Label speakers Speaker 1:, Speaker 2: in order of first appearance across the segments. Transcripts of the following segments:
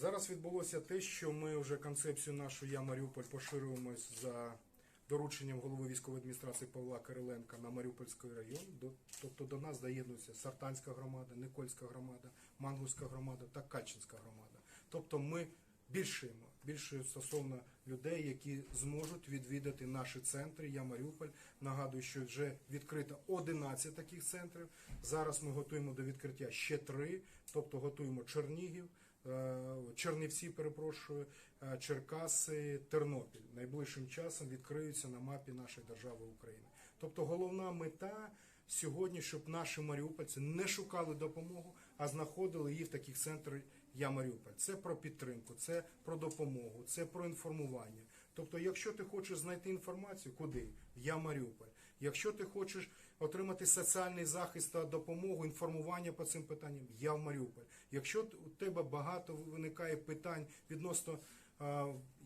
Speaker 1: Зараз відбулося те, що ми вже концепцію нашу Я Маріуполь поширюємось за дорученням голови військової адміністрації Павла Кириленка на Маріупольський район. Тобто до нас доєднуються Сартанська громада, Никольська громада, Мангурська громада та Качинська громада. Тобто ми більшуємо, більшуємо стосовно людей, які зможуть відвідати наші центри. Я Маріуполь. Нагадую, що вже відкрито 11 таких центрів. Зараз ми готуємо до відкриття ще три, тобто готуємо Чернігів. Е, Чернівці, перепрошую, е, Черкаси, Тернопіль найближчим часом відкриються на мапі нашої держави України. Тобто головна мета сьогодні, щоб наші маріупольці не шукали допомогу, а знаходили її в таких центрах Я Маріуполь. Це про підтримку, це про допомогу, це про інформування. Тобто, якщо ти хочеш знайти інформацію, куди? Я Маріуполь. Якщо ти хочеш отримати соціальний захист та допомогу, інформування по цим питанням, я в Маріуполь. Якщо у тебе багато виникає питань відносно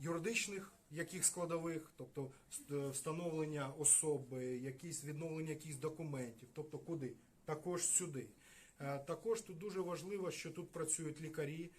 Speaker 1: юридичних яких складових, тобто ст- встановлення особи, якісь відновлення якихось документів, тобто куди? Також сюди. Е, Також тут дуже важливо, що тут працюють лікарі,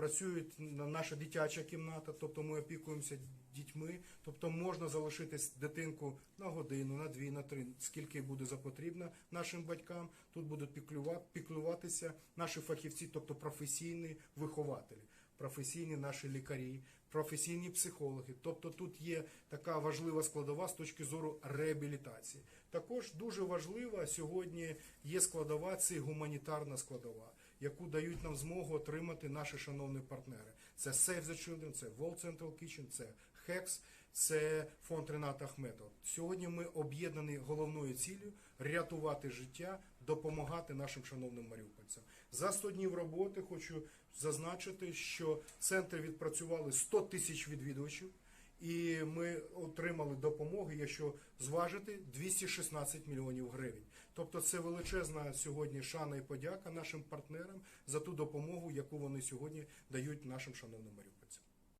Speaker 1: працюють на- наша дитяча кімната, тобто ми опікуємося дітьми, тобто можна залишити дитинку на годину, на дві, на три, скільки буде запотрібно нашим батькам. Тут будуть піклюва- піклюватися наші фахівці, тобто професійні вихователі, професійні наші лікарі, професійні психологи. Тобто тут є така важлива складова з точки зору реабілітації. Також дуже важлива сьогодні є складова, це гуманітарна складова, яку дають нам змогу отримати наші шановні партнери. Це Save the Children, це World Central Kitchen, це HEX, це фонд Рената Ахметова. Сьогодні ми об'єднані головною цілею рятувати життя, допомагати нашим шановним маріупольцям. За 100 днів роботи хочу зазначити, що центри відпрацювали 100 тисяч відвідувачів. І ми отримали допомоги, якщо зважити 216 мільйонів гривень. Тобто це величезна сьогодні шана і подяка нашим партнерам за ту допомогу, яку вони сьогодні дають нашим шановним маріупольцям.